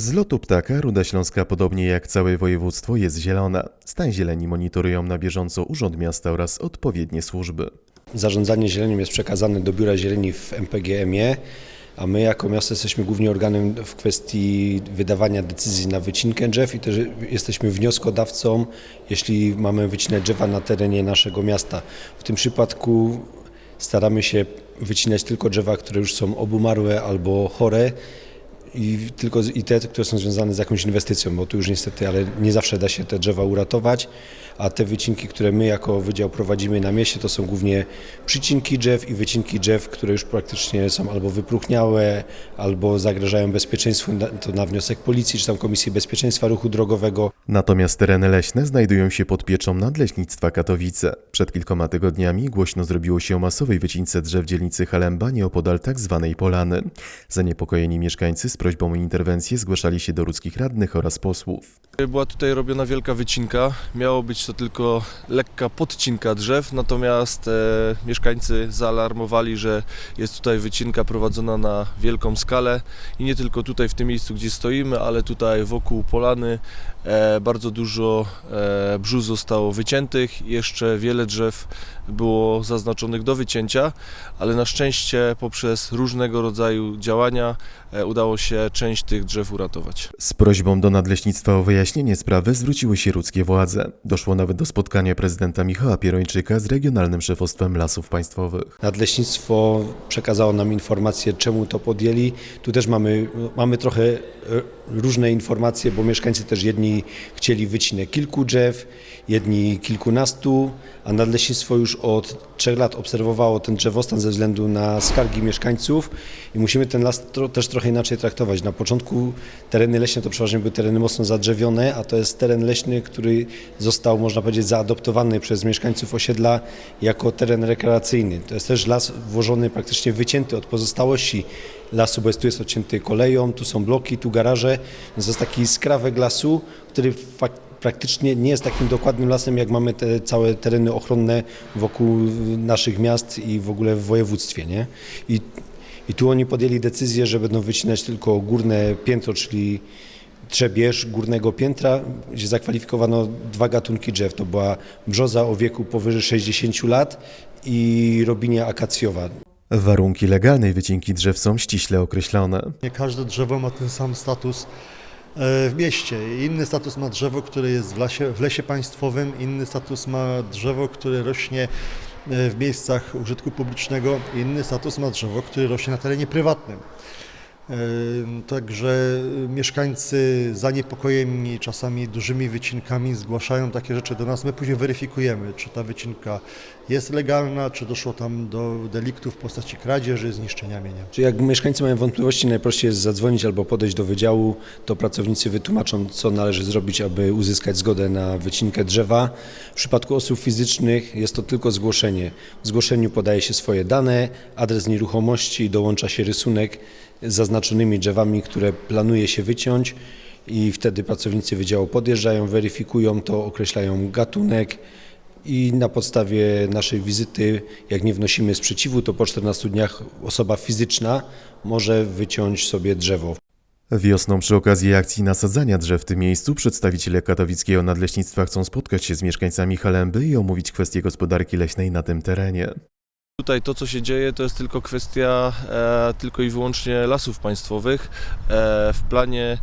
Z lotu ptaka Ruda Śląska, podobnie jak całe województwo, jest zielona. Stan zieleni monitorują na bieżąco Urząd Miasta oraz odpowiednie służby. Zarządzanie zielenią jest przekazane do Biura Zieleni w MPGM-ie, a my jako miasto jesteśmy głównie organem w kwestii wydawania decyzji na wycinkę drzew i też jesteśmy wnioskodawcą, jeśli mamy wycinać drzewa na terenie naszego miasta. W tym przypadku staramy się wycinać tylko drzewa, które już są obumarłe albo chore i tylko i te, które są związane z jakąś inwestycją, bo tu już niestety, ale nie zawsze da się te drzewa uratować, a te wycinki, które my jako wydział prowadzimy na mieście, to są głównie przycinki drzew i wycinki drzew, które już praktycznie są albo wypróchniałe, albo zagrażają bezpieczeństwu, to na wniosek policji, czy tam Komisji Bezpieczeństwa Ruchu Drogowego. Natomiast tereny leśne znajdują się pod pieczą Nadleśnictwa Katowice. Przed kilkoma tygodniami głośno zrobiło się o masowej wycince drzew dzielnicy Halemba nieopodal tak zwanej Polany. Zaniepokojeni mieszkańcy z prośbą o interwencję zgłaszali się do ludzkich radnych oraz posłów. Była tutaj robiona wielka wycinka. Miało być to tylko lekka podcinka drzew, natomiast e, mieszkańcy zaalarmowali, że jest tutaj wycinka prowadzona na wielką skalę i nie tylko tutaj w tym miejscu, gdzie stoimy, ale tutaj wokół polany e, bardzo dużo e, zostało wyciętych. Jeszcze wiele drzew było zaznaczonych do wycięcia, ale na szczęście poprzez różnego rodzaju działania udało się część tych drzew uratować. Z prośbą do Nadleśnictwa o wyjaśnienie sprawy zwróciły się ludzkie władze. Doszło nawet do spotkania prezydenta Michała Pierończyka z Regionalnym Szefostwem Lasów Państwowych. Nadleśnictwo przekazało nam informację, czemu to podjęli. Tu też mamy, mamy trochę e, różne informacje, bo mieszkańcy też jedni chcieli wycinek kilku drzew, jedni kilkunastu, a Nadleśnictwo już od trzech lat obserwowało ten drzewostan ze względu na skargi mieszkańców i musimy ten las tro, też trochę inaczej traktować. Na początku tereny leśne to przeważnie były tereny mocno zadrzewione, a to jest teren leśny, który został, można powiedzieć, zaadoptowany przez mieszkańców osiedla jako teren rekreacyjny. To jest też las włożony, praktycznie wycięty od pozostałości lasu, bo jest, tu jest odcięty koleją, tu są bloki, tu garaże, więc to jest taki skrawek lasu, który praktycznie nie jest takim dokładnym lasem, jak mamy te całe tereny ochronne wokół naszych miast i w ogóle w województwie. Nie? I, I tu oni podjęli decyzję, że będą wycinać tylko górne piętro, czyli trzebież górnego piętra, gdzie zakwalifikowano dwa gatunki drzew. To była brzoza o wieku powyżej 60 lat i robinia akacjowa. Warunki legalnej wycinki drzew są ściśle określone. Nie każde drzewo ma ten sam status e, w mieście. Inny status ma drzewo, które jest w lesie, w lesie państwowym, inny status ma drzewo, które rośnie e, w miejscach użytku publicznego, inny status ma drzewo, które rośnie na terenie prywatnym. Także mieszkańcy zaniepokojeni czasami dużymi wycinkami zgłaszają takie rzeczy do nas. My później weryfikujemy, czy ta wycinka jest legalna, czy doszło tam do deliktów w postaci kradzieży, zniszczenia mienia. Czy jak mieszkańcy mają wątpliwości, najprościej jest zadzwonić albo podejść do wydziału, to pracownicy wytłumaczą, co należy zrobić, aby uzyskać zgodę na wycinkę drzewa. W przypadku osób fizycznych jest to tylko zgłoszenie. W zgłoszeniu podaje się swoje dane, adres nieruchomości, dołącza się rysunek zaznaczonymi drzewami, które planuje się wyciąć i wtedy pracownicy wydziału podjeżdżają, weryfikują to, określają gatunek, i na podstawie naszej wizyty, jak nie wnosimy sprzeciwu, to po 14 dniach osoba fizyczna może wyciąć sobie drzewo. Wiosną przy okazji akcji nasadzania drzew w tym miejscu przedstawiciele katowickiego nadleśnictwa chcą spotkać się z mieszkańcami Halemby i omówić kwestie gospodarki leśnej na tym terenie. Tutaj to, co się dzieje, to jest tylko kwestia e, tylko i wyłącznie lasów państwowych. E, w planie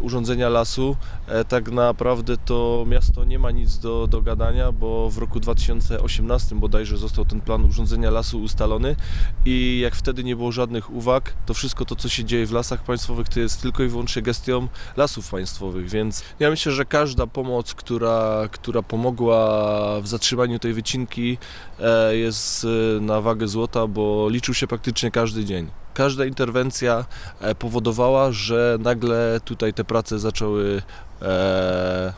urządzenia lasu e, tak naprawdę to miasto nie ma nic do, do gadania, bo w roku 2018 bodajże został ten plan urządzenia lasu ustalony i jak wtedy nie było żadnych uwag, to wszystko to, co się dzieje w lasach państwowych, to jest tylko i wyłącznie gestią lasów państwowych, więc ja myślę, że każda pomoc, która, która pomogła w zatrzymaniu tej wycinki, e, jest e, na wagę złota, bo liczył się praktycznie każdy dzień. Każda interwencja e, powodowała, że nagle tutaj te prace zaczęły e,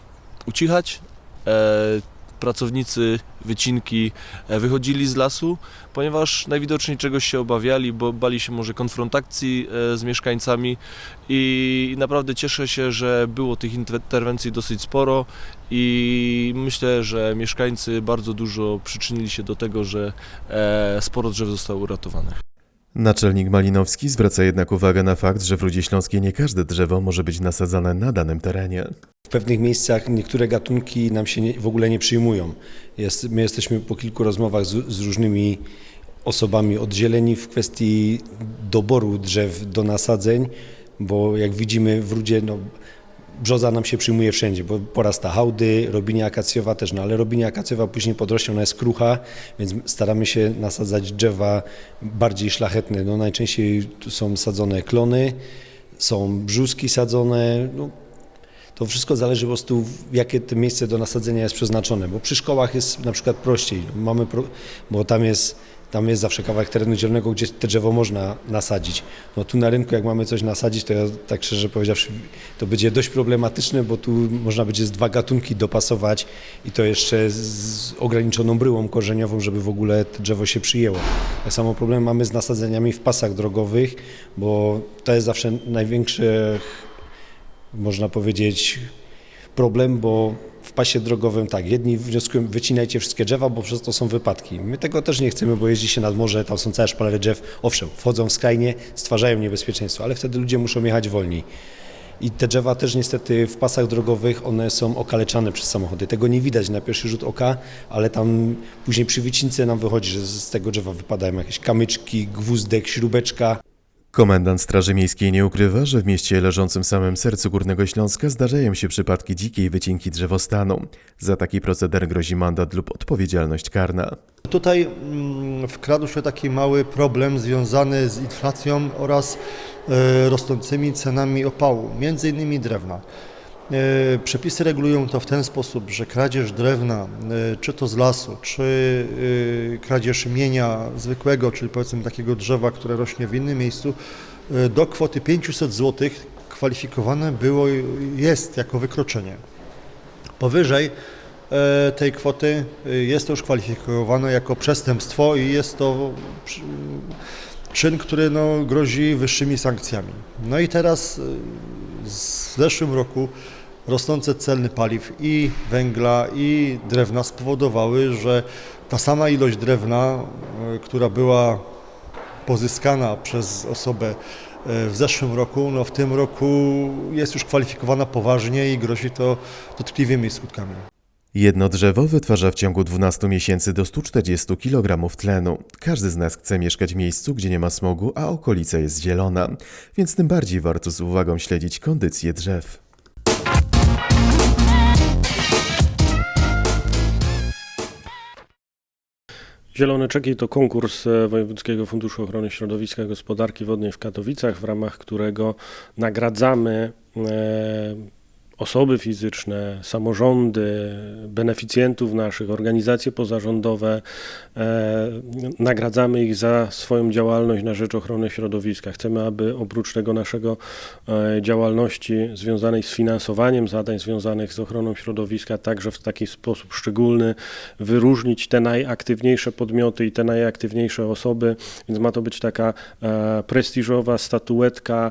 ucichać. E, pracownicy wycinki e, wychodzili z lasu, ponieważ najwidoczniej czegoś się obawiali, bo bali się może konfrontacji e, z mieszkańcami i naprawdę cieszę się, że było tych interwencji dosyć sporo i myślę, że mieszkańcy bardzo dużo przyczynili się do tego, że sporo drzew zostało uratowanych. Naczelnik Malinowski zwraca jednak uwagę na fakt, że w Rudzie Śląskiej nie każde drzewo może być nasadzane na danym terenie. W pewnych miejscach niektóre gatunki nam się nie, w ogóle nie przyjmują. Jest, my jesteśmy po kilku rozmowach z, z różnymi osobami oddzieleni w kwestii doboru drzew do nasadzeń, bo jak widzimy w Rudzie, no, brzoza nam się przyjmuje wszędzie, bo porasta hałdy, robinia akacjowa też, no ale robinia akacjowa później podrośnie, ona jest krucha, więc staramy się nasadzać drzewa bardziej szlachetne. No, najczęściej są sadzone klony, są brzuski sadzone, no, to wszystko zależy po prostu, jakie to miejsce do nasadzenia jest przeznaczone, bo przy szkołach jest na przykład prościej, mamy bo tam jest, tam jest zawsze kawałek terenu zielonego, gdzie te drzewo można nasadzić. No tu na rynku, jak mamy coś nasadzić, to ja tak szczerze powiedziawszy, to będzie dość problematyczne, bo tu można będzie z dwa gatunki dopasować i to jeszcze z, ograniczoną bryłą korzeniową, żeby w ogóle drzewo się przyjęło. Tak samo problem mamy z nasadzeniami w pasach drogowych, bo to jest zawsze największe można powiedzieć, problem, bo w pasie drogowym tak, jedni wnioskują, wycinajcie wszystkie drzewa, bo przez to są wypadki. My tego też nie chcemy, bo jeździ się nad morze, tam są całe szpalery drzew, owszem, wchodzą w skrajnie, stwarzają niebezpieczeństwo, ale wtedy ludzie muszą jechać wolniej. I te drzewa też niestety w pasach drogowych, one są okaleczane przez samochody. Tego nie widać na pierwszy rzut oka, ale tam później przy wycince nam wychodzi, że z tego drzewa wypadają jakieś kamyczki, gwózdek, śrubeczka. Komendant Straży Miejskiej nie ukrywa, że w mieście leżącym samym sercu Górnego Śląska zdarzają się przypadki dzikiej wycinki drzewostanu. Za taki proceder grozi mandat lub odpowiedzialność karna. Tutaj mm, wkradł się taki mały problem związany z inflacją oraz e, rosnącymi cenami opału, między innymi drewna. E, Przepisy regulują to w ten sposób, że kradzież drewna, e, czy to z lasu, czy e, kradzież mienia zwykłego, czyli powiedzmy takiego drzewa, które rośnie w innym miejscu, do kwoty 500 zł kwalifikowane było, jest jako wykroczenie. Powyżej tej kwoty jest to już kwalifikowane jako przestępstwo i jest to czyn, który no, grozi wyższymi sankcjami. No i teraz w zeszłym roku rosnące ceny paliw i węgla i drewna spowodowały, że ta sama ilość drewna, e, która była pozyskana przez osobę e, w zeszłym roku, no w tym roku jest już kwalifikowana poważnie i grozi to dotkliwymi skutkami. Jedno drzewo wytwarza w ciągu 12 miesięcy do 140 kg tlenu. Każdy z nas chce mieszkać w miejscu, gdzie nie ma smogu, a okolica jest zielona, więc tym bardziej warto z uwagą śledzić kondycję drzew. Zielone Czeki to konkurs e, Wojewódzkiego Funduszu Ochrony Środowiska i Gospodarki Wodnej w Katowicach, w ramach którego nagradzamy e, osoby fizyczne, samorządy, beneficjentów naszych, organizacje pozarządowe. E, nagradzamy ich za swoją działalność na rzecz ochrony środowiska. Chcemy, aby oprócz tego naszego e, działalności związanej z finansowaniem zadań związanych z ochroną środowiska, także w taki sposób szczególny wyróżnić te najaktywniejsze podmioty i te najaktywniejsze osoby, więc ma to być taka e, prestiżowa statuetka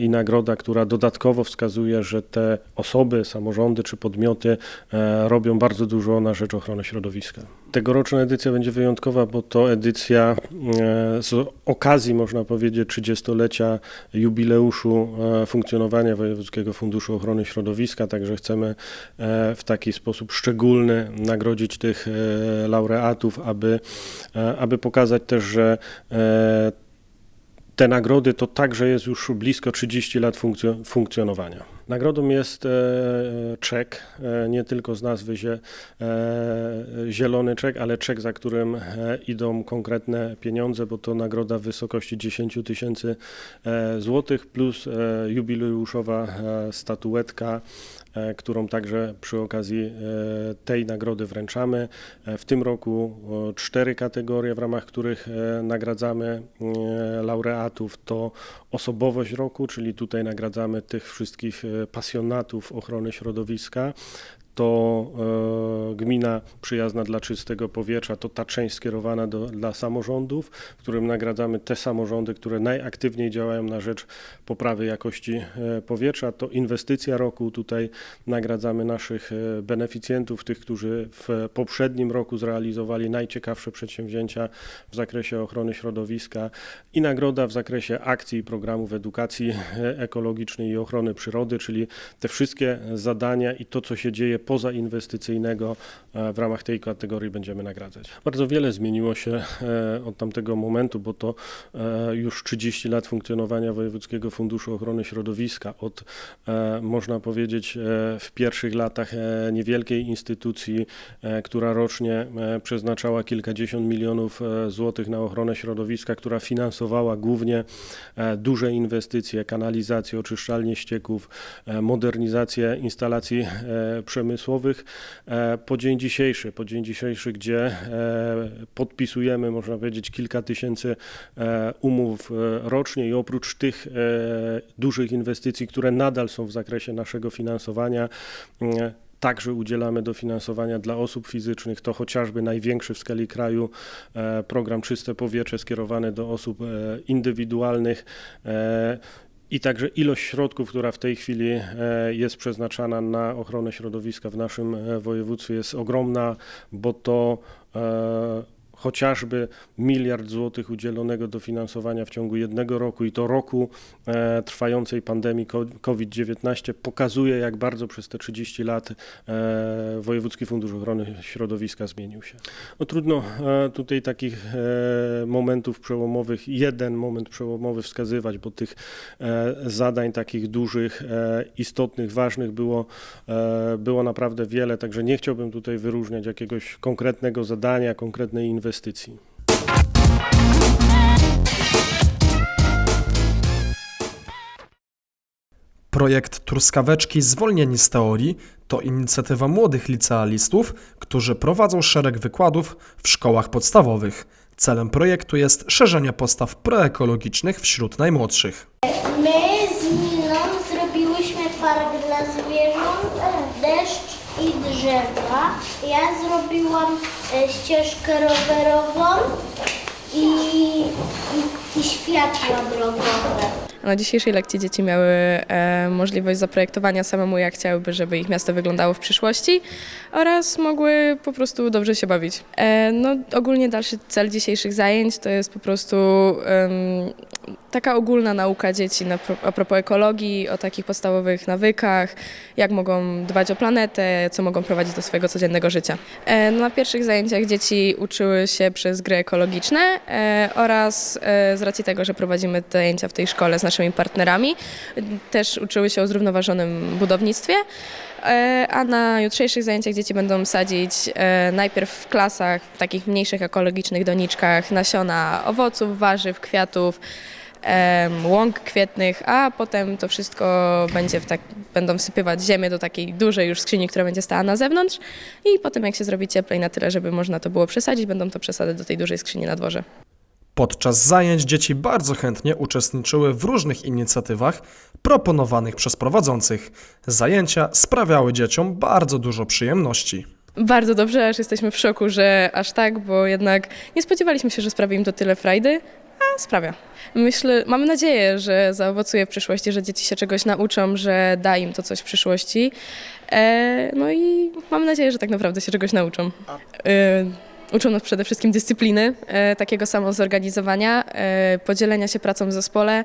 i nagroda, która dodatkowo wskazuje, że te osoby, samorządy czy podmioty e, robią bardzo dużo na rzecz ochrony środowiska. Tegoroczna edycja będzie wyjątkowa, bo to edycja e, z okazji, można powiedzieć, 30-lecia jubileuszu e, funkcjonowania Wojewódzkiego Funduszu Ochrony Środowiska, także chcemy w taki sposób szczególny nagrodzić tych laureatów, aby, aby pokazać też, że te nagrody to także jest już blisko 30 lat funkcjo- funkcjonowania. Nagrodą jest e, czek, e, nie tylko z nazwy zie, e, zielony czek, ale czek, za którym idą konkretne pieniądze, bo to nagroda w wysokości 10 tysięcy złotych plus jubileuszowa statuetka, którą także przy okazji e, tej nagrody wręczamy. E, W tym roku cztery kategorie, w ramach których e, nagradzamy e, laureatów. To osobowość roku, czyli tutaj nagradzamy tych wszystkich e, pasjonatów ochrony środowiska. To e, gmina przyjazna dla czystego powietrza, to ta część skierowana do, dla samorządów, w którym nagradzamy te samorządy, które najaktywniej działają na rzecz poprawy jakości e, powietrza. To inwestycja roku. Tutaj nagradzamy naszych e, beneficjentów, tych, którzy w poprzednim roku zrealizowali najciekawsze przedsięwzięcia w zakresie ochrony środowiska i nagroda w zakresie akcji i programów edukacji ekologicznej i ochrony przyrody, czyli te wszystkie zadania i to, co się dzieje poza inwestycyjnego e, w ramach tej kategorii będziemy nagradzać. Bardzo wiele zmieniło się e, od tamtego momentu, bo to e, już 30 lat funkcjonowania Wojewódzkiego Funduszu Ochrony Środowiska. Od, można powiedzieć, w pierwszych latach niewielkiej instytucji, która rocznie przeznaczała kilkadziesiąt milionów złotych na ochronę środowiska, która finansowała głównie duże inwestycje, kanalizację, oczyszczalnie ścieków, modernizację instalacji e, przemysłowych. E, Po dzień dzisiejszy, po dzień dzisiejszy, gdzie e, podpisujemy, można powiedzieć, kilka tysięcy e, umów rocznie i oprócz tych dużych inwestycji, które nadal są w zakresie naszego finansowania, Także udzielamy dofinansowania dla osób fizycznych. To chociażby największy w skali kraju program Czyste Powietrze skierowany do osób indywidualnych. I także ilość środków, która w tej chwili e, jest przeznaczana na ochronę środowiska w naszym e, województwie jest ogromna, bo to e, chociażby miliard złotych udzielonego dofinansowania w ciągu jednego roku i to roku e, trwającej pandemii ko- COVID-19 pokazuje, jak bardzo przez te 30 lat e, Wojewódzki Fundusz Ochrony Środowiska zmienił się. No trudno e, tutaj takich e, momentów przełomowych, jeden moment przełomowy wskazywać, bo tych e, zadań takich dużych, e, istotnych, ważnych było, było naprawdę wiele, także nie chciałbym tutaj wyróżniać jakiegoś konkretnego zadania, konkretnej inwestycji. Projekt Truskaweczki Zwolnieni z teorii to inicjatywa młodych licealistów, którzy prowadzą szereg wykładów w szkołach podstawowych. Celem projektu jest szerzenie postaw proekologicznych wśród najmłodszych. My z Miną zrobiłyśmy park dla zwierząt, deszcz i drzewa. Ja zrobiłam e, ścieżkę rowerową i, i, i światła drogowe. Na dzisiejszej lekcji dzieci miały e, możliwość zaprojektowania samemu, jak chciałyby, żeby ich miasto wyglądało w przyszłości oraz mogły po prostu dobrze się bawić. E, no, ogólnie dalszy cel dzisiejszych zajęć to jest po prostu taka ogólna nauka dzieci na, a propos ekologii, o takich podstawowych nawykach, jak mogą dbać o planetę, co mogą prowadzić do swojego codziennego życia. E, no, na pierwszych zajęciach dzieci uczyły się przez gry ekologiczne e, oraz e, z racji tego, że prowadzimy zajęcia w tej szkole z naszymi partnerami, też uczyły się o zrównoważonym budownictwie. E, A na jutrzejszych zajęciach dzieci będą sadzić e, najpierw w klasach, w takich mniejszych ekologicznych doniczkach nasiona owoców, warzyw, kwiatów, łąk kwietnych, a potem to wszystko będzie w tak, będą wsypywać ziemię do takiej dużej już skrzyni, która będzie stała na zewnątrz i potem jak się zrobi cieplej na tyle, żeby można to było przesadzić, będą to przesadzać do tej dużej skrzyni na dworze. Podczas zajęć dzieci bardzo chętnie uczestniczyły w różnych inicjatywach proponowanych przez prowadzących. Zajęcia sprawiały dzieciom bardzo dużo przyjemności. Bardzo dobrze, aż jesteśmy w szoku, że aż tak, bo jednak nie spodziewaliśmy się, że sprawi im to tyle frajdy, a sprawia. Myślę, mamy nadzieję, że zaowocuje w przyszłości, że dzieci się czegoś nauczą, że da im to coś w przyszłości. E, no i mam nadzieję, że tak naprawdę się czegoś nauczą. E, uczą nas przede wszystkim dyscypliny, e, takiego samozorganizowania, e, podzielenia się pracą w zespole,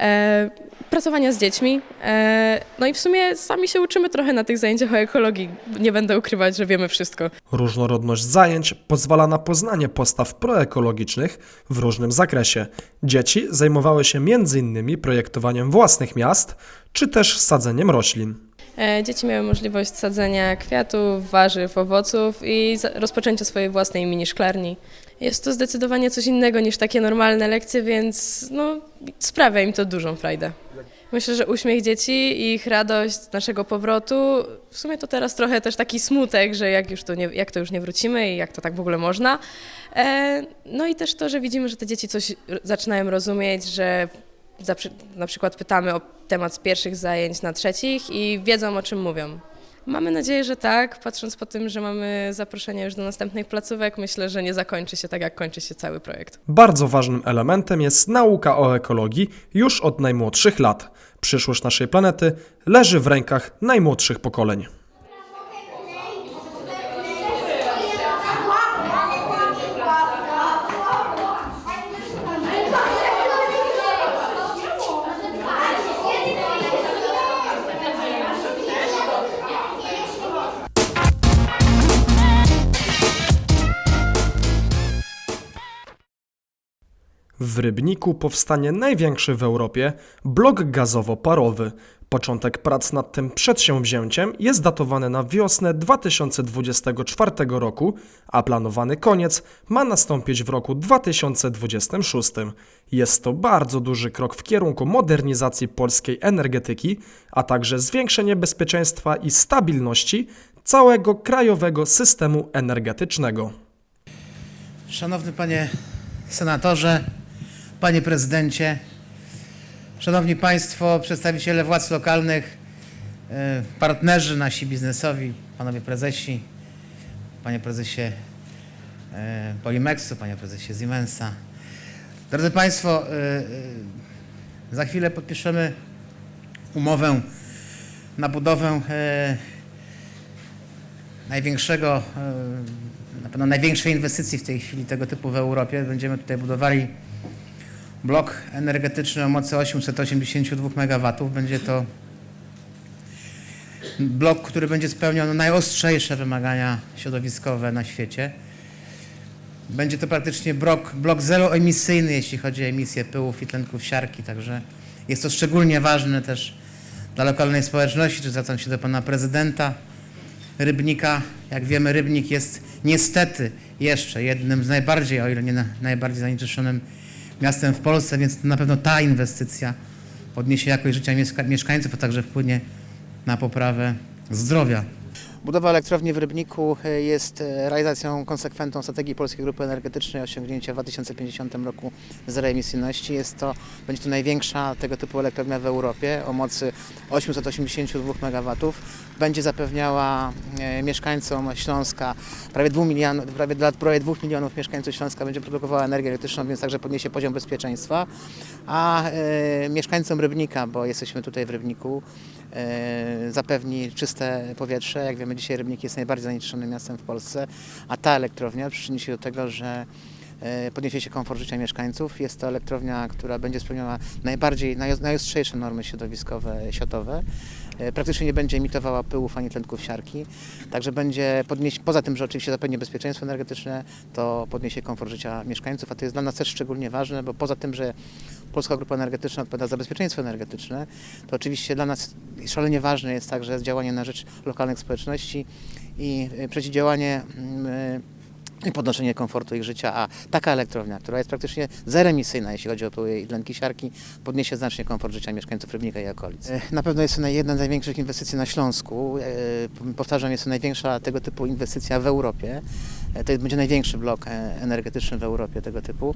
e, pracowania z dziećmi. E, no i w sumie sami się uczymy trochę na tych zajęciach o ekologii. Nie będę ukrywać, że wiemy wszystko. Różnorodność zajęć pozwala na poznanie postaw proekologicznych w różnym zakresie. Dzieci zajmowały się m.in. projektowaniem własnych miast czy też sadzeniem roślin. E, Dzieci miały możliwość sadzenia kwiatów, warzyw, owoców i rozpoczęcia swojej własnej mini szklarni. Jest to zdecydowanie coś innego niż takie normalne lekcje, więc no, sprawia im to dużą frajdę. Myślę, że uśmiech dzieci ich radość z naszego powrotu, w sumie to teraz trochę też taki smutek, że jak, już to nie, jak to już nie wrócimy i jak to tak w ogóle można. E, No i też to, że widzimy, że te dzieci coś zaczynają rozumieć, że na przykład pytamy o temat z pierwszych zajęć na trzecich i wiedzą o czym mówią. Mamy nadzieję, że tak. Patrząc po tym, że mamy zaproszenia już do następnych placówek, myślę, że nie zakończy się tak, jak kończy się cały projekt. Bardzo ważnym elementem jest nauka o ekologii już od najmłodszych lat. Przyszłość naszej planety leży w rękach najmłodszych pokoleń. W Rybniku powstanie największy w Europie blok gazowo-parowy. Początek prac nad tym przedsięwzięciem jest datowany na wiosnę 2024 roku, a planowany koniec ma nastąpić w roku 2026. Jest to bardzo duży krok w kierunku modernizacji polskiej energetyki, a także zwiększenie bezpieczeństwa i stabilności całego krajowego systemu energetycznego. Szanowny panie senatorze, panie prezydencie, szanowni państwo, przedstawiciele władz lokalnych, e, partnerzy nasi biznesowi, panowie prezesi, panie prezesie e, Polimexu, panie prezesie Siemensa. Drodzy państwo, e, za chwilę podpiszemy umowę na budowę największego, na pewno największej inwestycji w tej chwili tego typu w Europie. Będziemy tutaj budowali blok energetyczny o mocy 882 MW. Będzie to blok, który będzie spełniał najostrzejsze wymagania środowiskowe na świecie. Będzie to praktycznie blok, blok zeroemisyjny, jeśli chodzi o emisję pyłów i tlenków siarki, także jest to szczególnie ważne też dla lokalnej społeczności, czy zwracam się do pana prezydenta. Rybnika. Jak wiemy, Rybnik jest niestety jeszcze jednym z najbardziej, o ile nie na, najbardziej zanieczyszczonym miastem w Polsce, więc na pewno ta inwestycja podniesie jakość życia mieszka- mieszkańców, a także wpłynie na poprawę zdrowia. Budowa elektrowni w Rybniku e, jest e, realizacją konsekwentną strategii Polskiej Grupy Energetycznej osiągnięcia w 2050 roku zeroemisyjności. Jest to, będzie to największa tego typu elektrownia w Europie o mocy 882 MW. Będzie zapewniała e, mieszkańcom Śląska prawie 2 milionów, prawie dla prawie 2 milionów mieszkańców Śląska będzie produkowała energię elektryczną, więc także podniesie poziom bezpieczeństwa. A e, mieszkańcom Rybnika, bo jesteśmy tutaj w Rybniku, e, zapewni czyste powietrze. Jak wiemy, dzisiaj Rybnik jest najbardziej zanieczyszczonym miastem w Polsce, a ta elektrownia przyczyni się do tego, że podniesie się komfort życia mieszkańców. Jest to elektrownia, która będzie spełniała najbardziej, naj, najostrzejsze normy środowiskowe światowe. E, Praktycznie nie będzie emitowała pyłów ani tlenków siarki, także będzie podnieść, poza tym, że oczywiście zapewni bezpieczeństwo energetyczne, to podniesie komfort życia mieszkańców, a to jest dla nas też szczególnie ważne, bo poza tym, że Polska Grupa Energetyczna odpowiada za bezpieczeństwo energetyczne, to oczywiście dla nas szalenie ważne jest także działanie na rzecz lokalnych społeczności i y, przeciwdziałanie mm, i podnoszenie komfortu ich życia, a taka elektrownia, która jest praktycznie zeremisyjna, jeśli chodzi o pyły i tlenki siarki, podniesie znacznie komfort życia mieszkańców Rybnika i okolic. E, Na pewno jest to jedna z największych inwestycji na Śląsku. E, Powtarzam, jest to największa tego typu inwestycja w Europie. E, To będzie największy blok energetyczny w Europie tego typu.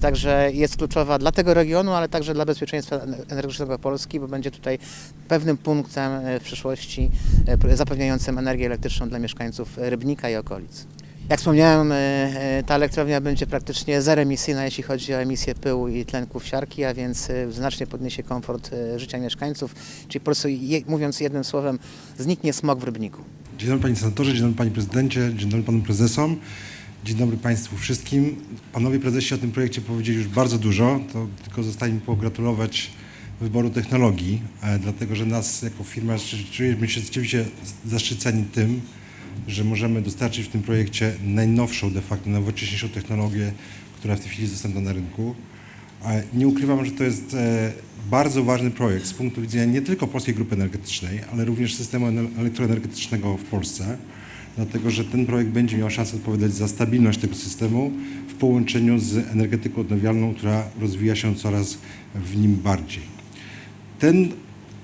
Także jest kluczowa dla tego regionu, ale także dla bezpieczeństwa energetycznego Polski, bo będzie tutaj pewnym punktem w przyszłości pr- zapewniającym energię elektryczną dla mieszkańców Rybnika i okolic. Jak wspomniałem, e, e, ta elektrownia będzie praktycznie zeremisyjna, jeśli chodzi o emisję pyłu i tlenków siarki, a więc e, znacznie podniesie komfort życia mieszkańców, czyli po prostu mówiąc jednym słowem, zniknie smog w Rybniku. Dzień dobry panie senatorze, dzień dobry panie prezydencie, dzień dobry panu prezesom, dzień dobry państwu wszystkim. Panowie prezesi o tym projekcie powiedzieli już bardzo dużo, to tylko zostaje mi pogratulować wyboru technologii, dlatego że nas jako firma czujemy się rzeczywiście zaszczyceni tym, że możemy dostarczyć w tym projekcie najnowszą, de facto najnowocześniejszą technologię, która w tej chwili jest dostępna na rynku. Nie ukrywam, że to jest e, bardzo ważny projekt z punktu widzenia nie tylko Polskiej Grupy Energetycznej, ale również systemu ener- elektroenergetycznego w Polsce, dlatego że ten projekt będzie miał szansę odpowiadać za stabilność tego systemu w połączeniu z energetyką odnawialną, która rozwija się coraz w nim bardziej. Ten,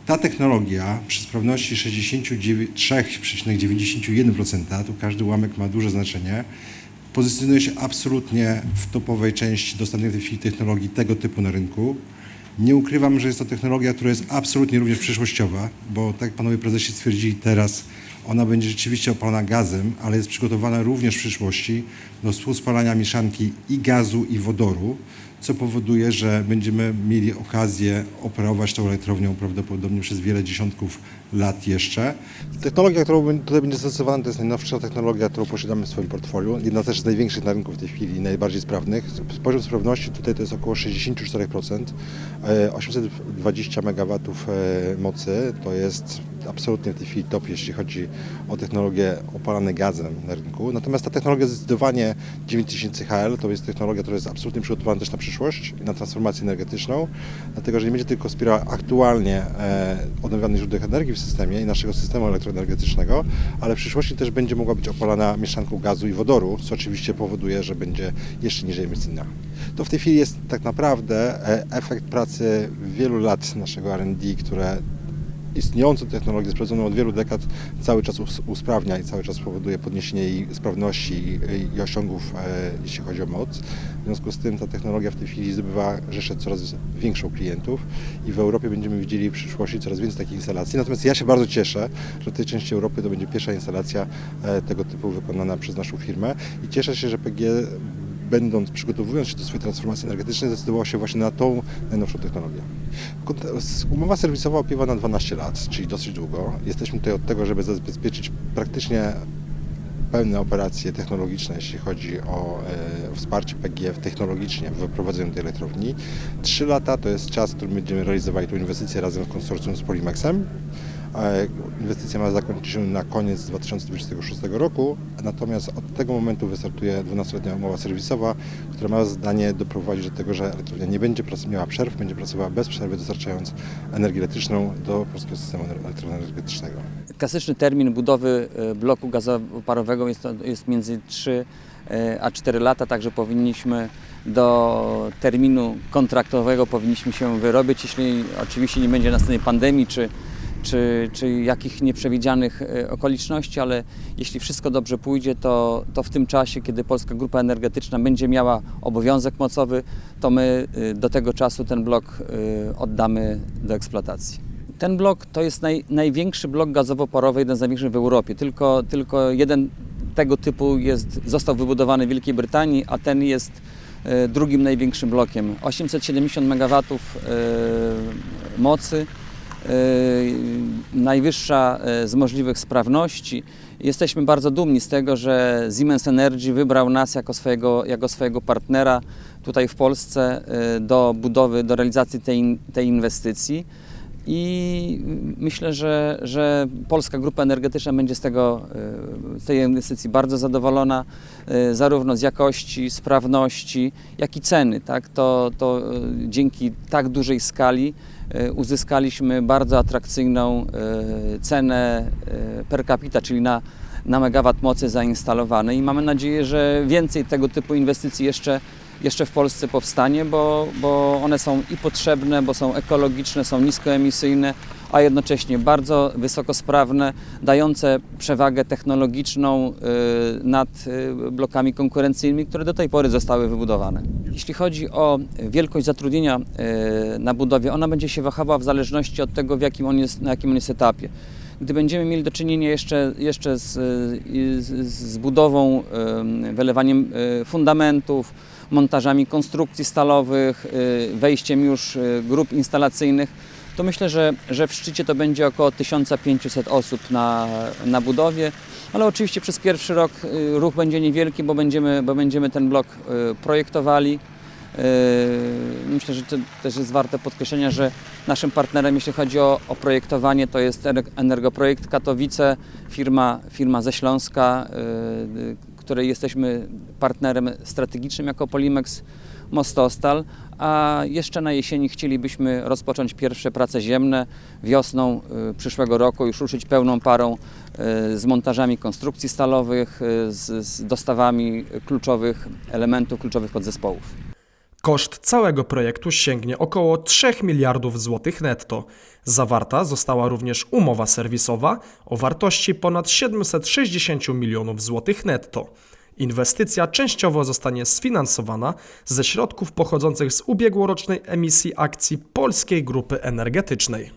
ta technologia przy sprawności 63,91%, tu każdy ułamek ma duże znaczenie, pozycjonuje się absolutnie w topowej części dostępnych w tej chwili technologii tego typu na rynku. Nie ukrywam, że jest to technologia, która jest absolutnie również przyszłościowa, bo tak jak panowie prezesi stwierdzili teraz, ona będzie rzeczywiście opalana gazem, ale jest przygotowana również w przyszłości do współspalania mieszanki i gazu, i wodoru, co powoduje, że będziemy mieli okazję operować tą elektrownią prawdopodobnie przez wiele dziesiątków lat jeszcze. Technologia, którą tutaj będzie zastosowana, to jest najnowsza technologia, którą posiadamy w swoim portfolio. Jedna też z największych na rynku w tej chwili, najbardziej sprawnych. Poziom sprawności tutaj to jest około 64%. E, 820 MW mocy to jest absolutnie w tej chwili top, jeśli chodzi o technologię opalane gazem na rynku. Natomiast ta technologia zdecydowanie 9000 HL to jest technologia, która jest absolutnie przygotowana też na przyszłość i na transformację energetyczną, dlatego że nie będzie tylko wspierała aktualnie e, odnawialnych źródeł energii w systemie i naszego systemu elektroenergetycznego, ale w przyszłości też będzie mogła być opalana mieszanką gazu i wodoru, co oczywiście powoduje, że będzie jeszcze niżej emisyjna. To w tej chwili jest tak naprawdę e, efekt pracy wielu lat naszego R&D, które istniejącą technologię sprawdzoną od wielu dekad cały czas us- usprawnia i cały czas powoduje podniesienie jej sprawności i, i osiągów, e, jeśli chodzi o moc. W związku z tym ta technologia w tej chwili zdobywa rzeszę coraz większą klientów i w Europie będziemy widzieli w przyszłości coraz więcej takich instalacji. Natomiast ja się bardzo cieszę, że w tej części Europy to będzie pierwsza instalacja e, tego typu wykonana przez naszą firmę i cieszę się, że PG będąc, przygotowując się do swojej transformacji energetycznej, zdecydował się właśnie na tą najnowszą technologię. Umowa serwisowa opiewa na 12 lat, czyli dosyć długo. Jesteśmy tutaj od tego, żeby zabezpieczyć praktycznie pełne operacje technologiczne, jeśli chodzi o e, wsparcie PGF technologicznie w prowadzeniu tej elektrowni. Trzy lata to jest czas, w którym będziemy realizowali tę inwestycję razem w konsorcjum z Polimexem. Inwestycja ma zakończyć się na koniec 2026 roku, natomiast od tego momentu wystartuje 12-letnia umowa serwisowa, która ma za zadanie doprowadzić do tego, że elektrownia nie będzie miała przerw, będzie pracowała bez przerwy, dostarczając energię elektryczną do polskiego systemu elektroenergetycznego. Klasyczny termin budowy e, bloku gazoparowego jest, jest między 3 e, a 4 lata, także powinniśmy do terminu kontraktowego powinniśmy się wyrobić, jeśli oczywiście nie będzie następnej pandemii czy, czy, czy jakich nieprzewidzianych e, okoliczności, ale jeśli wszystko dobrze pójdzie, to, to w tym czasie, kiedy Polska Grupa Energetyczna będzie miała obowiązek mocowy, to my e, do tego czasu ten blok e, oddamy do eksploatacji. Ten blok to jest naj, największy blok gazowo-parowy, jeden z największych w Europie. Tylko, tylko jeden tego typu jest, został wybudowany w Wielkiej Brytanii, a ten jest drugim największym blokiem. 870 MW mocy, najwyższa e, z możliwych sprawności. Jesteśmy bardzo dumni z tego, że Siemens Energy wybrał nas jako swojego, jako swojego partnera tutaj w Polsce e, do budowy, do realizacji tej, tej inwestycji. I myślę, że, że Polska Grupa Energetyczna będzie z, tego, e, z tej inwestycji bardzo zadowolona, e, zarówno z jakości, sprawności, jak i ceny. Tak? To, to e, dzięki tak dużej skali uzyskaliśmy bardzo atrakcyjną cenę per capita, czyli na, na megawat mocy zainstalowane i mamy nadzieję, że więcej tego typu inwestycji jeszcze jeszcze w Polsce powstanie, bo, bo one są i potrzebne, bo są ekologiczne, są niskoemisyjne, a jednocześnie bardzo wysokosprawne, dające przewagę technologiczną y, nad y, blokami konkurencyjnymi, które do tej pory zostały wybudowane. Jeśli chodzi o wielkość zatrudnienia y, na budowie, ona będzie się wahała w zależności od tego, w jakim on jest, na jakim on jest etapie. Gdy będziemy mieli do czynienia jeszcze, jeszcze z, z, z budową, wylewaniem fundamentów, montażami konstrukcji stalowych, y, wejściem już y, grup instalacyjnych, to myślę, że, że w szczycie to będzie około 1500 osób na, na budowie, ale oczywiście przez pierwszy rok y, ruch będzie niewielki, bo będziemy, bo będziemy ten blok projektowali. Myślę, że to też jest warte podkreślenia, że naszym partnerem, jeśli chodzi o, o projektowanie, to jest Ener- Energoprojekt Katowice, firma, firma ze Śląska, której jesteśmy partnerem strategicznym jako Polimex Mostostal, a jeszcze na jesieni chcielibyśmy rozpocząć pierwsze prace ziemne. Wiosną y, przyszłego roku już ruszyć pełną parą y, z montażami konstrukcji stalowych, y, z, z dostawami kluczowych elementów, kluczowych podzespołów. Koszt całego projektu sięgnie około 3 miliardów złotych netto. Zawarta została również umowa serwisowa o wartości ponad 760 milionów złotych netto. Inwestycja częściowo zostanie sfinansowana ze środków pochodzących z ubiegłorocznej emisji akcji Polskiej Grupy Energetycznej.